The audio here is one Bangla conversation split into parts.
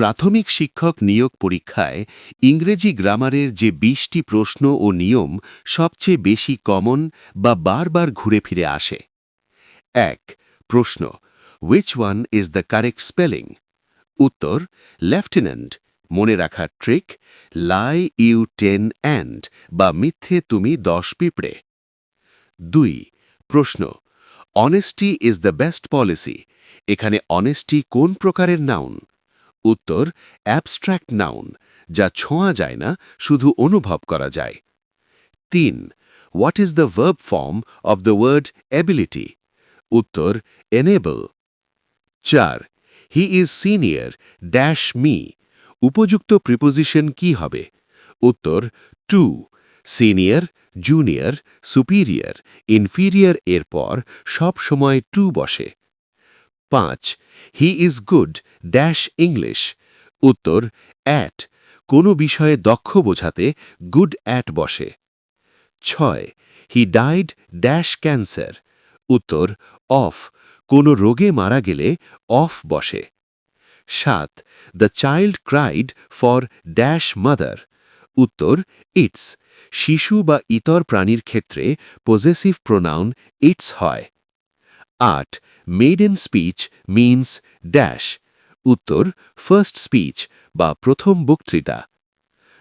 প্রাথমিক শিক্ষক নিয়োগ পরীক্ষায় ইংরেজি গ্রামারের যে বিশটি প্রশ্ন ও নিয়ম সবচেয়ে বেশি কমন বা বারবার ঘুরে ফিরে আসে। এক, প্রশ্ন which one is the correct spelling উত্তর লেফটেন্যান্ট মনে রাখার trick lie you ten and বা মিথ্যে তুমি দশ পিঁপড়ে। দুই, প্রশ্ন honesty is the best policy এখানে অনেস্টি কোন প্রকারের নাউন উত্তর অ্যাবস্ট্র্যাক্ট নাউন যা ছোঁয়া যায় না, শুধু অনুভব করা যায়। তিন what is the verb form of the word ability উত্তর এনেবল চার he is senior dash me উপযুক্ত প্রিপোজিশন কি হবে? উত্তর to senior junior superior inferior এর পর সব সময় টু বসে। পাঁচ, he is good dash English. উত্তর, অ্যাট, কোনো বিষয়ে দক্ষ বোঝাতে গুড অ্যাট বসে। ছয়, হি ডাইড ড্যাশ ক্যান্সার। উত্তর, অফ, কোনো রোগে মারা গেলে অফ বসে। সাত, the child cried for dash mother. উত্তর, ইটস, শিশু বা ইতর প্রাণীর ক্ষেত্রে পজেসিভ প্রোনাউন ইটস হয়। আট মেডেন স্পিচ মিন্স ড্যাশ উত্তর ফার্স্ট স্পিচ বা প্রথম বক্তৃতা।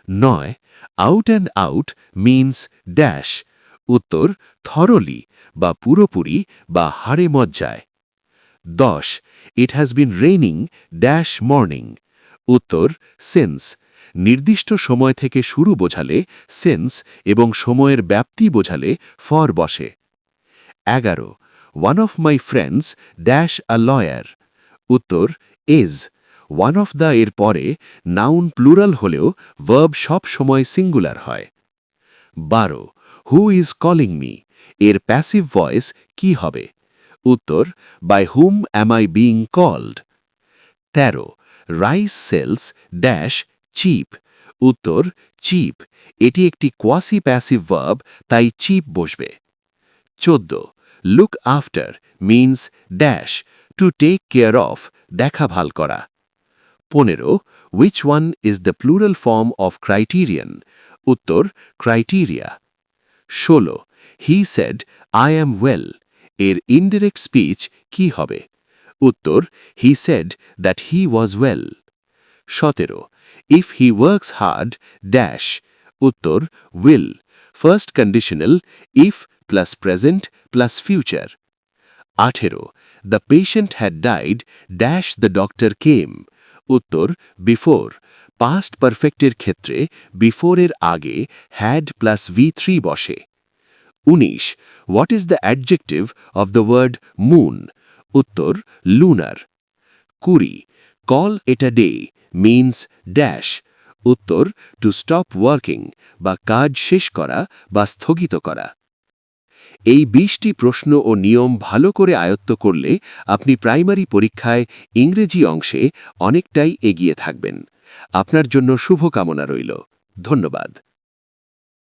নয় out and out means dash উত্তর থরলি বা পুরোপুরি বা হাড়ে মজ্জায়। দশ it has been raining dash morning উত্তর সেন্স নির্দিষ্ট সময় থেকে শুরু বোঝালে সেন্স এবং সময়ের ব্যাপ্তি বোঝালে ফর বসে। এগারো one of my friends dash a lawyer উত্তর ইজ ওয়ান অফ দ্য এর পরে নাউন প্লুরাল হলেও ভার্ব সব সময় সিঙ্গুলার হয়। বারো হু ইজ কলিং মি এর প্যাসিভ ভয়েস কি হবে? উত্তর by whom am I being called তেরো রাইস সেলস ড্যাশ চিপ উত্তর চিপ এটি একটি কোয়াসি প্যাসিভ ভার্ব তাই চিপ বসবে। চোদ্দ look after means dash to take care of দেখাভাল করা। পনেরো which one is the plural form of criterion উত্তর ক্রাইটেরিয়া ষোলো he said I am well এর ইনডিরেক্ট স্পিচ কি হবে? উত্তর he said that he was well সতেরো if he works hard dash উত্তর will first conditional if plus present plus future আঠেরো the patient had died dash the doctor came উত্তর বিফোর পাস্ট পারফেক্টের ক্ষেত্রে বিফোরের আগে হ্যাড প্লাস ভি থ্রি বসে উনিশ what is the adjective of the word moon উত্তর লুনার কুড়ি call it a day means dash উত্তর টু স্টপ ওয়ার্কিং বা কাজ শেষ করা বা স্থগিত করা এই বিশটি প্রশ্ন ও নিয়ম ভালো করে আয়ত্ত করলে আপনি প্রাইমারি পরীক্ষায় ইংরেজি অংশে অনেকটাই এগিয়ে থাকবেন। আপনার জন্য শুভকামনা রইল। ধন্যবাদ।